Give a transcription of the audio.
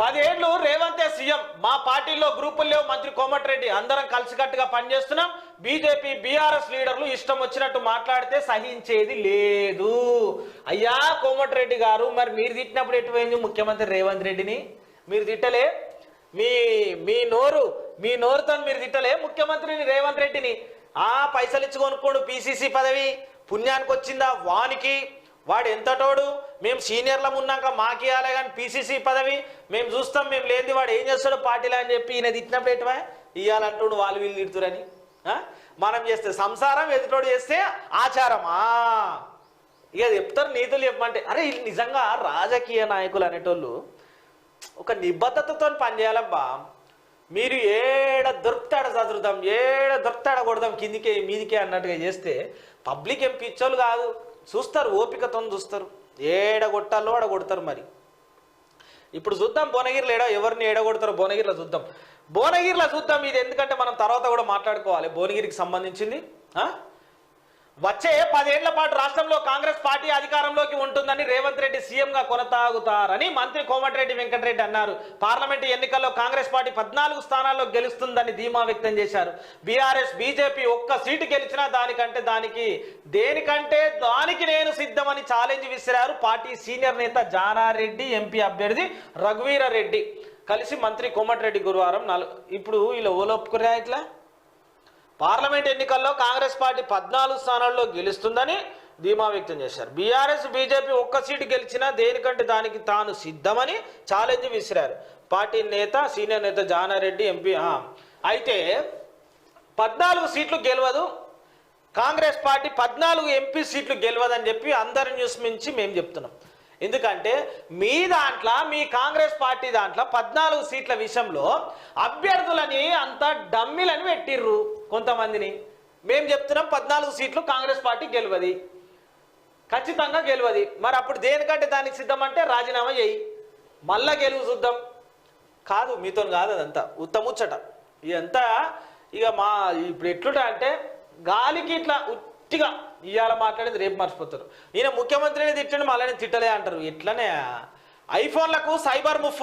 పదేళ్ళు రేవంతే సీఎం. మా పార్టీలో గ్రూపులు లేవు మంత్రి కోమటిరెడ్డి. అందరం కలిసికట్టుగా పనిచేస్తున్నాం. బీజేపీ బీఆర్ఎస్ లీడర్లు ఇష్టం వచ్చినట్టు మాట్లాడితే సహించేది లేదు. అయ్యా కోమటిరెడ్డి గారు మరి మీరు తిట్టినప్పుడు ఎటుపోయింది ముఖ్యమంత్రి రేవంత్ రెడ్డిని? మీరు తిట్టలే? మీ మీ నోరు మీ నోరుతో మీరు తిట్టలే ముఖ్యమంత్రిని రేవంత్ రెడ్డిని? ఆ పైసలు ఇచ్చి కొనుక్కోడు పీసీసీ పదవి. పుణ్యానికి వచ్చిందా వానికి? వాడు ఎంతటోడు? మేము సీనియర్లం ఉన్నాక మాకియాలే కానీ పీసీసీ పదవి. మేము చూస్తాం మేము లేనిది వాడు ఏం చేస్తాడు? పార్టీలో అని చెప్పి ఈయన తిట్టినప్పుడు ఎటువా ఇవ్వాలంటుడు వాళ్ళు వీళ్ళు తిడుతురని. మనం చేస్తే సంసారం ఎదుటోడు చేస్తే ఆచారమా? ఇక చెప్తారు నీతులు చెప్పమంటే. అరే వీళ్ళు నిజంగా రాజకీయ నాయకులు అనేటోళ్ళు ఒక నిబద్ధతతో పనిచేయాలబ్బా మీరు ఏడ దొరుకుతాడ చదురుదాం ఏడ దొరుకుతాడ కొడదాం కిందికే మీదికే అన్నట్టుగా చేస్తే పబ్లిక్ ఏం పిచ్చోళ్ళు కాదు. చూస్తారు ఓపికతో చూస్తారు. ఏడ కొట్టాలో ఆడ కొడతారు మరి. ఇప్పుడు చూద్దాం భువనగిరిలో ఏడ ఎవరిని ఏడగొడతారో భువనగిరిలో చూద్దాం. భువనగిరిలో చూద్దాం ఇది ఎందుకంటే మనం తర్వాత కూడా మాట్లాడుకోవాలి. భువనగిరికి సంబంధించింది వచ్చే పదేళ్ళ పాటు రాష్ట్రంలో కాంగ్రెస్ పార్టీ అధికారంలోకి ఉంటుందని రేవంత్ రెడ్డి సీఎంగా కొనసాగుతారని మంత్రి కోమటిరెడ్డి వెంకటరెడ్డి అన్నారు. పార్లమెంటు ఎన్నికల్లో కాంగ్రెస్ పార్టీ పద్నాలుగు స్థానాల్లో గెలుస్తుందని ధీమా వ్యక్తం చేశారు. బీఆర్ఎస్ బీజేపీ ఒక్క సీటు గెలిచినా దానికంటే దానికి దేనికంటే దానికి నేను సిద్ధమని ఛాలెంజ్ విసిరారు పార్టీ సీనియర్ నేత జానారెడ్డి ఎంపీ అభ్యర్థి రఘువీరారెడ్డి కలిసి మంత్రి కోమటిరెడ్డి గురువారం నాలుగు ఇప్పుడు వీళ్ళు ఓలోపుకురా ఇట్లా? పార్లమెంట్ ఎన్నికల్లో కాంగ్రెస్ పార్టీ పద్నాలుగు స్థానాల్లో గెలుస్తుందని ధీమా వ్యక్తం చేశారు. బీఆర్ఎస్ బీజేపీ ఒక్క సీటు గెలిచినా దేనికంటే దానికి తాను సిద్ధమని ఛాలెంజ్ విసిరారు. పార్టీ నేత సీనియర్ నేత జానారెడ్డి ఎంపీ అయితే పద్నాలుగు సీట్లు గెలవదు. కాంగ్రెస్ పార్టీ పద్నాలుగు ఎంపీ సీట్లు గెలవదని చెప్పి అందరి న్యూస్ మించి మేము చెప్తున్నాం. ఎందుకంటే మీ దాంట్లో మీ కాంగ్రెస్ పార్టీ దాంట్లో పద్నాలుగు సీట్ల విషయంలో అభ్యర్థులని అంత డమ్మిలని పెట్టిర్రు. కొంతమందిని. మేము చెప్తున్నాం పద్నాలుగు సీట్లు కాంగ్రెస్ పార్టీ గెలవది. ఖచ్చితంగా గెలవది. మరి అప్పుడు దేనికంటే దానికి సిద్ధమంటే రాజీనామా చేయి. మళ్ళా గెలువు చూద్దాం. కాదు మీతో కాదు అదంతా. ఉత్తముచ్చట ఇదంతా ఇక మా ఇప్పుడు ఎట్లుంటా అంటే గాలికి ఇట్లా ఉట్టిగా ఇవాళ మాట్లాడేది రేపు మర్చిపోతారు. ఈయన ముఖ్యమంత్రిని తిట్టండి మళ్ళీ తిట్టలే అంటారు. ఎట్లనే? ఐఫోన్లకు సైబర్ ముఫ్